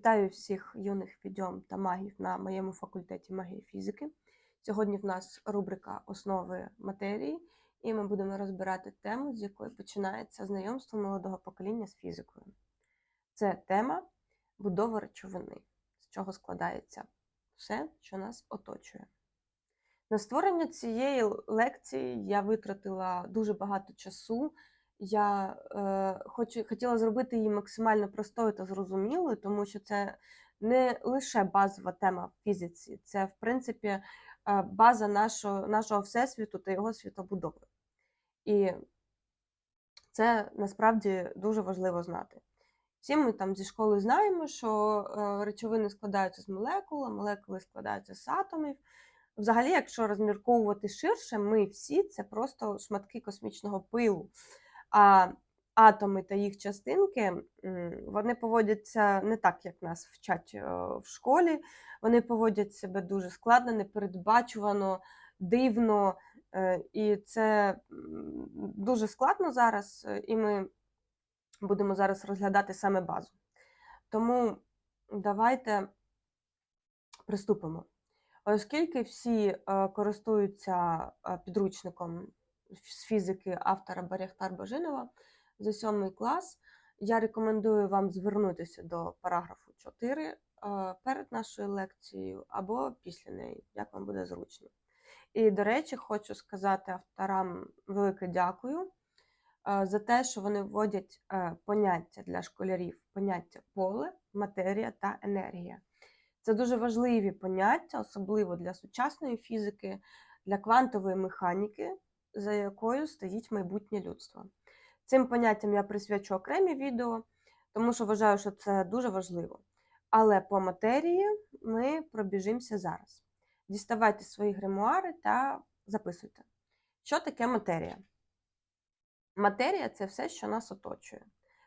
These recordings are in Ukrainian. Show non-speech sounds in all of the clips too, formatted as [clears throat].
Вітаю всіх юних відьом та магів на моєму факультеті магії фізики. Сьогодні в нас рубрика Основи матерії, і ми будемо розбирати тему, з якої починається знайомство молодого покоління з фізикою. Це тема будова речовини, з чого складається все, що нас оточує. На створення цієї лекції я витратила дуже багато часу. Я е, хочу, хотіла зробити її максимально простою та зрозумілою, тому що це не лише базова тема в фізиці, це, в принципі, е, база нашого, нашого всесвіту та його світобудови. І це насправді дуже важливо знати. Всі ми там зі школи знаємо, що е, речовини складаються з молекул, молекули складаються з атомів. Взагалі, якщо розмірковувати ширше, ми всі це просто шматки космічного пилу. А атоми та їх частинки вони поводяться не так, як нас вчать е, в школі. Вони поводять себе дуже складно, непередбачувано, дивно. Е, і це дуже складно зараз, е, і ми будемо зараз розглядати саме базу. Тому давайте приступимо. Оскільки всі користуються підручником з фізики автора Баряхтар Бажинова за сьомий клас. Я рекомендую вам звернутися до параграфу 4 е, перед нашою лекцією або після неї, як вам буде зручно. І, до речі, хочу сказати авторам велике дякую е, за те, що вони вводять е, поняття для школярів, поняття поле, матерія та енергія. Це дуже важливі поняття, особливо для сучасної фізики, для квантової механіки, за якою стоїть майбутнє людство. Цим поняттям я присвячу окремі відео, тому що вважаю, що це дуже важливо. Але по матерії ми пробіжимося зараз. Діставайте свої гримуари та записуйте. Що таке матерія? Матерія це все, що нас оточує.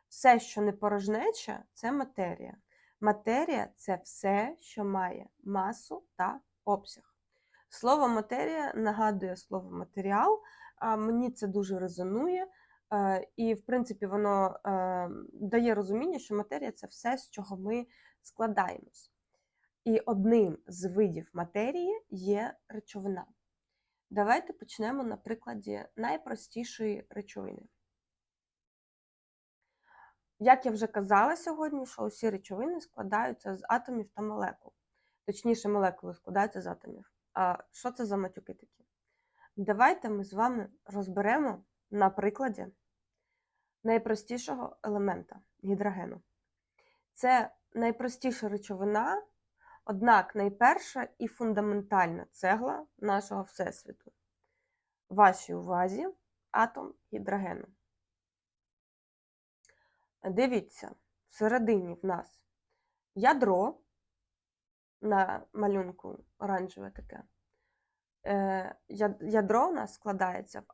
Все, що не порожнеча, це матерія. Матерія це все, що має масу та обсяг. Слово матерія нагадує слово матеріал, мені це дуже резонує, е, і, в принципі, воно е, дає розуміння, що матерія це все, з чого ми складаємось. І одним з видів матерії є речовина. Давайте почнемо на прикладі найпростішої речовини. Як я вже казала сьогодні, що усі речовини складаються з атомів та молекул. Точніше, молекули складаються з атомів. А що це за матюки такі? Давайте ми з вами розберемо на прикладі найпростішого елемента гідрогену. Це найпростіша речовина, однак найперша і фундаментальна цегла нашого Всесвіту. Вашій увазі атом гідрогену. Дивіться, всередині в нас ядро на малюнку оранжеве таке. Е, ядро у нас складається в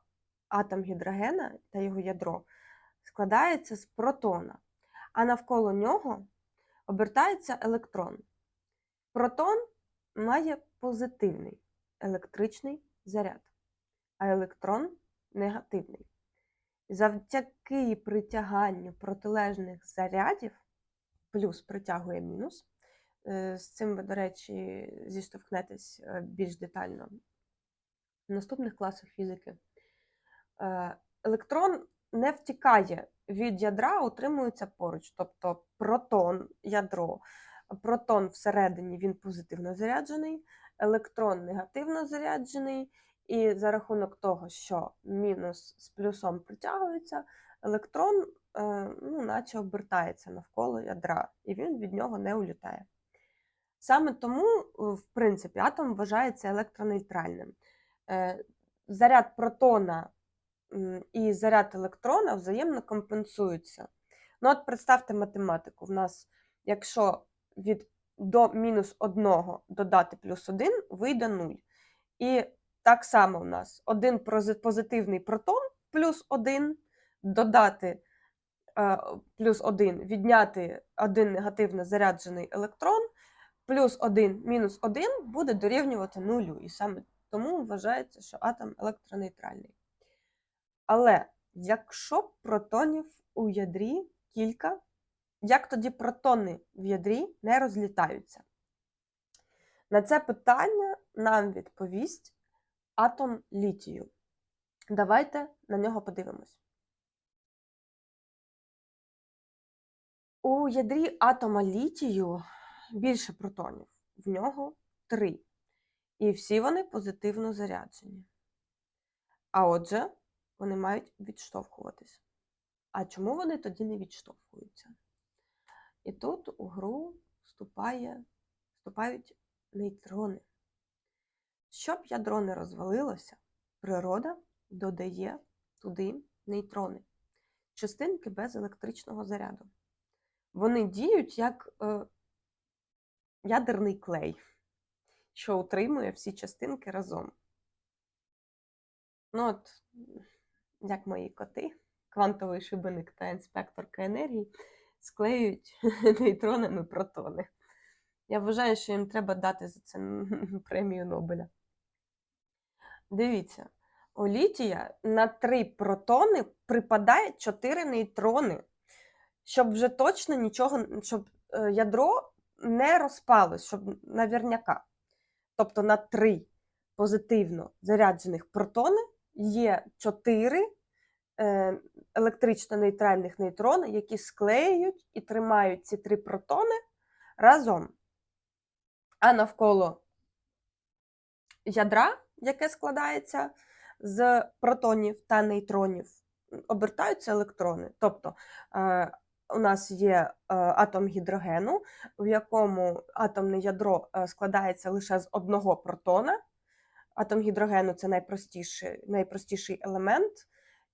атом гідрогена та його ядро складається з протона, а навколо нього обертається електрон. Протон має позитивний електричний заряд, а електрон негативний. Завдяки притяганню протилежних зарядів, плюс притягує мінус, з цим ви, до речі, зіштовхнетесь е, більш детально в наступних класах фізики. Е, електрон не втікає від ядра, утримується поруч. Тобто протон, ядро, протон всередині він позитивно заряджений, електрон негативно заряджений, і за рахунок того, що мінус з плюсом притягується, електрон ну, наче обертається навколо ядра, і він від нього не улітає. Саме тому, е, в принципі, атом вважається електронейтральним. Е, заряд протона і заряд електрона взаємно компенсуються. Ну, от представте математику. В нас, якщо від до мінус 1 додати плюс 1, вийде 0. І так само у нас один позитивний протон плюс 1, додати е, плюс 1, відняти один негативно заряджений електрон плюс 1 мінус 1 буде дорівнювати нулю. І саме тому вважається, що атом електронейтральний. Але якщо протонів у ядрі кілька, як тоді протони в ядрі не розлітаються? На це питання нам відповість атом літію. Давайте на нього подивимось. У ядрі атома літію більше протонів. В нього три. І всі вони позитивно заряджені. А отже, вони мають відштовхуватись. А чому вони тоді не відштовхуються? І тут у гру вступає, вступають нейтрони. Щоб ядро не розвалилося, природа додає туди нейтрони, частинки без електричного заряду. Вони діють як е, ядерний клей, що утримує всі частинки разом. Ну, от, як мої коти, квантовий шибеник та інспекторка енергії склеюють [laughs] нейтронами протони. Я вважаю, що їм треба дати за це [laughs] премію Нобеля. Дивіться, у літія на три протони припадає 4 нейтрони, щоб вже точно нічого, щоб е, ядро не розпалось, щоб наверняка. Тобто на три позитивно заряджених протони є 4 е, електрично-нейтральних нейтрони, які склеюють і тримають ці три протони разом. А навколо ядра, яке складається з протонів та нейтронів, обертаються електрони. Тобто е, у нас є е, атом гідрогену, в якому атомне ядро е, складається лише з одного протона. Атом гідрогену це найпростіший, найпростіший елемент,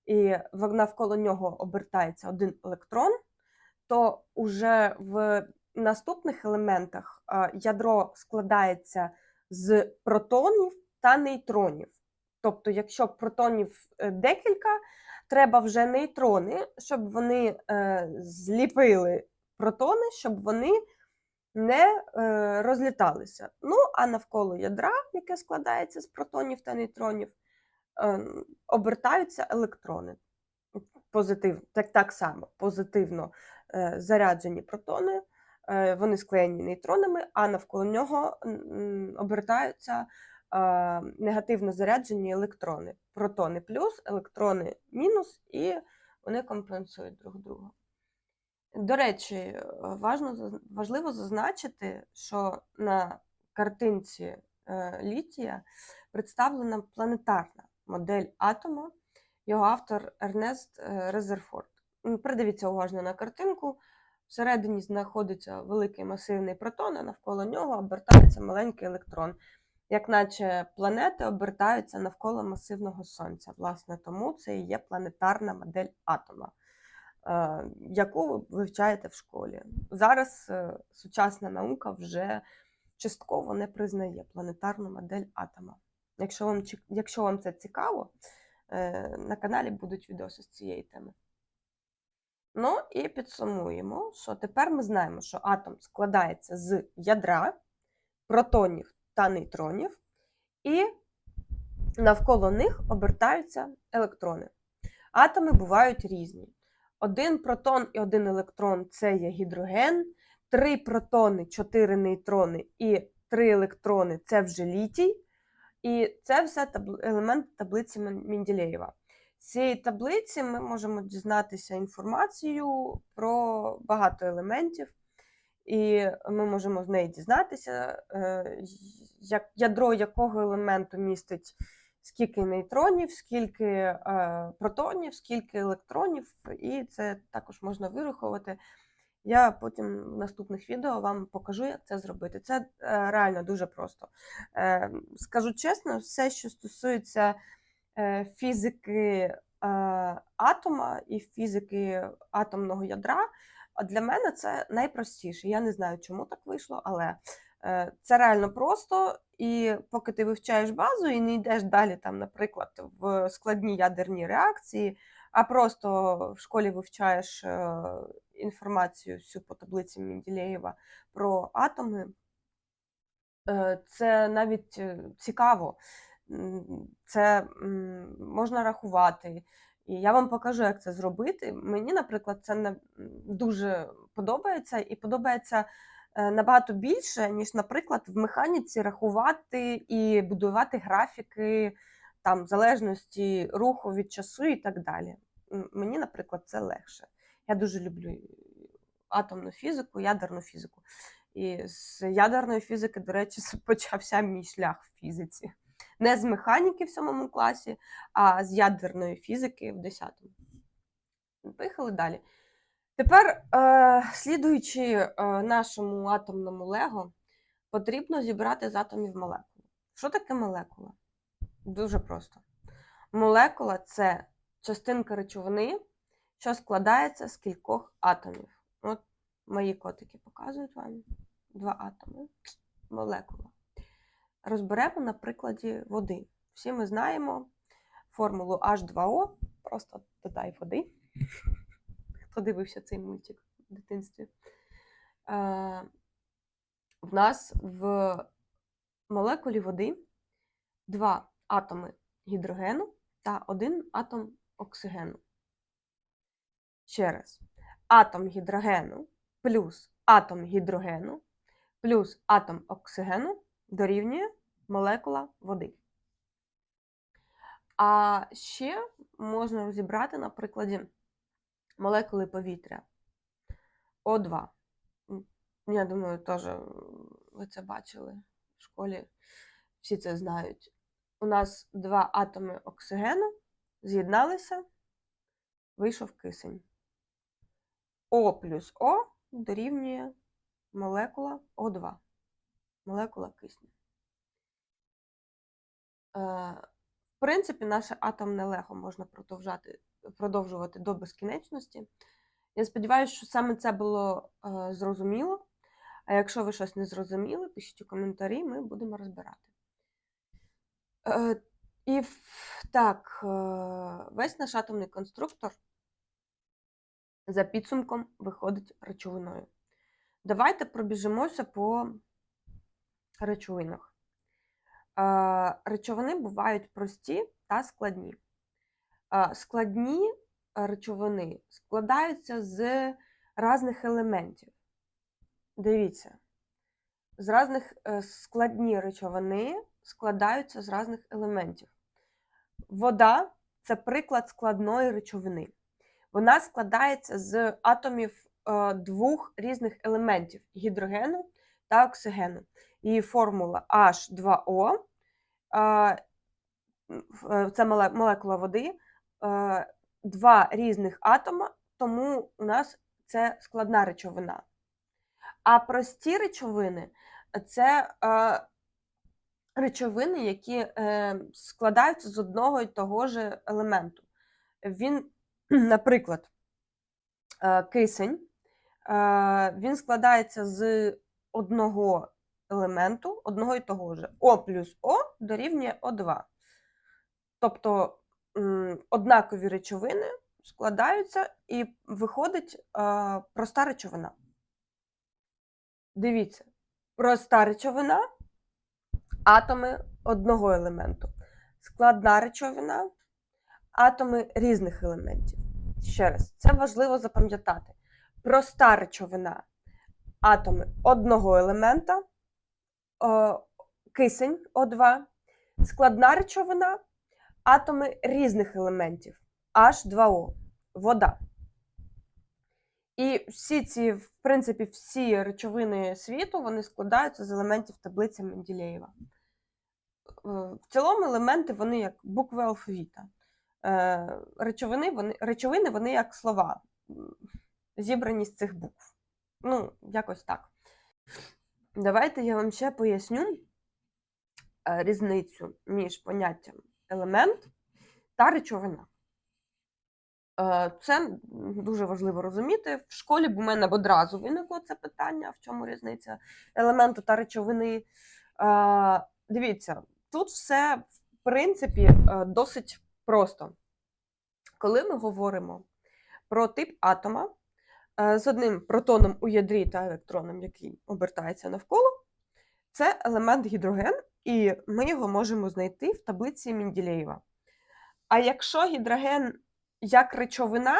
і навколо нього обертається один електрон, то уже в наступних елементах ядро складається з протонів та нейтронів. Тобто, якщо протонів е, декілька, треба вже нейтрони, щоб вони е, зліпили протони, щоб вони не е, розліталися. Ну, а навколо ядра, яке складається з протонів та нейтронів, обертаються електрони. Позитив, так, так само позитивно заряджені протони. Вони склеєні нейтронами, а навколо нього обертаються негативно заряджені електрони. Протони плюс, електрони мінус, і вони компенсують друг друга. До речі, важливо зазначити, що на картинці е, Літія представлена планетарна модель атома, його автор Ернест е, Резерфорд. Придивіться уважно на картинку. Всередині знаходиться великий масивний протон, а навколо нього обертається маленький електрон як наче планети обертаються навколо масивного сонця. Власне, тому це і є планетарна модель атома, е, яку ви вивчаєте в школі. Зараз е, сучасна наука вже частково не признає планетарну модель атома. Якщо вам якщо вам це цікаво, е, на каналі будуть відоси з цієї теми. Ну і підсумуємо, що тепер ми знаємо, що атом складається з ядра, протонів та нейтронів, і навколо них обертаються електрони. Атоми бувають різні. Один протон і один електрон це є гідроген, три протони, чотири нейтрони і три електрони це вже літій. І це все елемент таблиці Менділеєва. З цієї таблиці ми можемо дізнатися інформацію про багато елементів і ми можемо з неї дізнатися, е, як ядро якого елементу містить скільки нейтронів, скільки е, протонів, скільки електронів, і це також можна вирахувати. Я потім в наступних відео вам покажу, як це зробити. Це е, реально дуже просто. Скажу чесно, все, що стосується фізики атома і фізики атомного ядра. А для мене це найпростіше. Я не знаю, чому так вийшло, але е, це реально просто. І поки ти вивчаєш базу і не йдеш далі, там, наприклад, в складні ядерні реакції, а просто в школі вивчаєш е, інформацію всю по таблиці Менділеєва про атоми, е, це навіть цікаво. Це можна рахувати. І я вам покажу, як це зробити. Мені, наприклад, це не дуже подобається і подобається е, набагато більше, ніж, наприклад, в механіці рахувати і будувати графіки там залежності руху від часу і так далі. Мені, наприклад, це легше. Я дуже люблю атомну фізику, ядерну фізику. І з ядерної фізики, до речі, [laughs] почався мій шлях в фізиці. Не з механіки в сьомому класі, а з ядерної фізики в 10-му. Поїхали далі. Тепер, е, слідуючи е, нашому атомному лего, потрібно зібрати з атомів молекулу. Що таке молекула? Дуже просто. Молекула це частинка речовини, що складається з кількох атомів. От мої котики показують вам два атоми. Молекула. Розберемо на прикладі води. Всі ми знаємо формулу H2O, просто додай води. [laughs] Хто дивився цей мультик в дитинстві? Е, в нас в молекулі води два атоми гідрогену та один атом оксигену. Ще раз. Атом гідрогену плюс атом гідрогену плюс атом оксигену дорівнює молекула води. А ще можна розібрати на прикладі молекули повітря О2. Я думаю, теж ви це бачили в школі, всі це знають. У нас два атоми оксигену з'єдналися, вийшов кисень. О плюс О дорівнює молекула О2, молекула кисню. Е, В принципі, наше атомне лего можна продовжувати до безкінечності. Я сподіваюся, що саме це було е, зрозуміло. А якщо ви щось не зрозуміли, пишіть у коментарі, ми будемо розбирати. Е, і так, весь наш атомний конструктор за підсумком виходить речовиною. Давайте пробіжимося по речовинах. Е, Речовини бувають прості та складні. Е, Складні речовини складаються з різних елементів. Дивіться, з різних е, складні речовини складаються з різних елементів. Вода це приклад складної речовини. Вона складається з атомів двох різних елементів гідрогену та оксигену. Її формула H2O, е, е, це молекула води, е, два різних атома, тому у нас це складна речовина. А прості речовини це речовини, які складаються з одного і того ж елементу. Він, [clears throat] наприклад, кисень, він складається з одного елементу, одного і того ж. О плюс О дорівнює О2. Тобто однакові речовини складаються і виходить е, проста речовина. Дивіться, проста речовина атоми одного елементу. Складна речовина атоми різних елементів. Ще раз, це важливо запам'ятати. Проста речовина атоми одного елемента, кисень О2, складна речовина атоми різних елементів H2O, вода. І всі ці, в принципі, всі речовини світу вони складаються з елементів таблиці Менделєєва. Е, В цілому елементи вони як букви алфавіта. Е, Речовини вони, речовини вони як слова, зібрані з цих букв. Ну, якось так. Давайте я вам ще поясню е, різницю між поняттям елемент та речовина. Е, Це дуже важливо розуміти. В школі б у мене одразу виникло це питання, в чому різниця елементу та речовини. Е, Дивіться, тут все, в принципі, досить просто. Коли ми говоримо про тип атома з одним протоном у ядрі та електроном, який обертається навколо, це елемент гідроген, і ми його можемо знайти в таблиці Менделєєва. А якщо гідроген як речовина,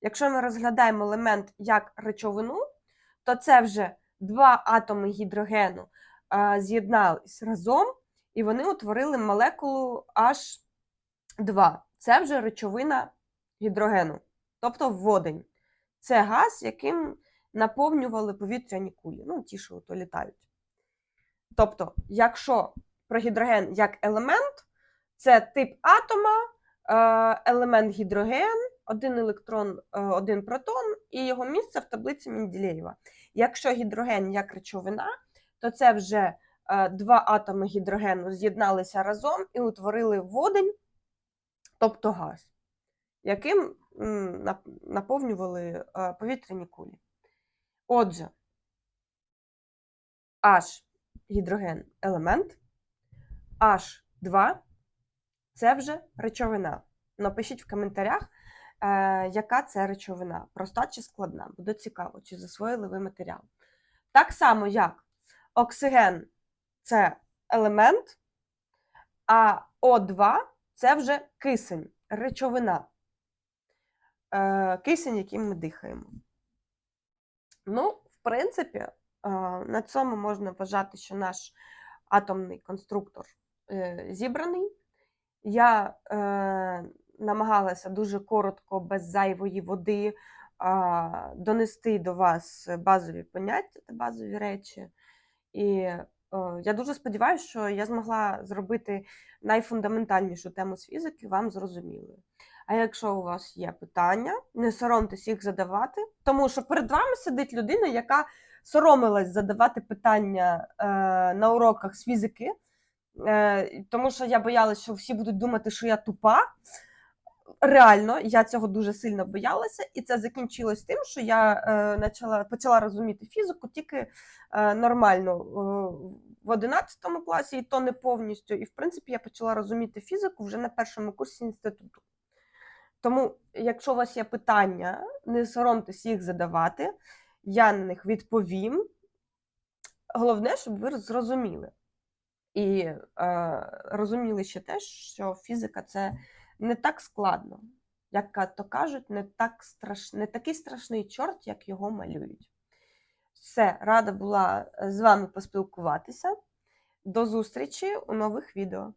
якщо ми розглядаємо елемент як речовину, то це вже два атоми гідрогену а, з'єднались разом, і вони утворили молекулу H2. Це вже речовина гідрогену, тобто водень. Це газ, яким наповнювали повітряні кулі, ну, ті, що ото літають. Тобто, якщо про гідроген як елемент, це тип атома, е, елемент гідроген, один електрон, е, один протон, і його місце в таблиці Менделєєва. Якщо гідроген як речовина, то це вже е, два атоми гідрогену з'єдналися разом і утворили водень, тобто газ, яким наповнювали повітряні кулі. Отже, H гідроген елемент, H2 це вже речовина. Напишіть в коментарях, е, яка це речовина, проста чи складна. Буде цікаво, чи засвоїли ви матеріал. Так само, як оксиген це елемент, а О2 це вже кисень, речовина. Е, кисень, яким ми дихаємо. Ну, в принципі, е, на цьому можна вважати, що наш атомний конструктор е, зібраний. Я е, намагалася дуже коротко, без зайвої води, донести до вас базові поняття та базові речі. І я дуже сподіваюся, що я змогла зробити найфундаментальнішу тему з фізики вам зрозумілою. А якщо у вас є питання, не соромтесь їх задавати, тому що перед вами сидить людина, яка соромилась задавати питання е, на уроках з фізики, е, тому що я боялася, що всі будуть думати, що я тупа. Реально, я цього дуже сильно боялася, і це закінчилось тим, що я е, почала, почала розуміти фізику тільки е, нормально е, в 11 класі, і то не повністю. І в принципі я почала розуміти фізику вже на першому курсі інституту. Тому, якщо у вас є питання, не соромтесь їх задавати, я на них відповім. Головне, щоб ви зрозуміли. І е, розуміли ще те, що фізика це не так складно, як то кажуть, не, так страш... не такий страшний чорт, як його малюють. Все, рада була з вами поспілкуватися. До зустрічі у нових відео.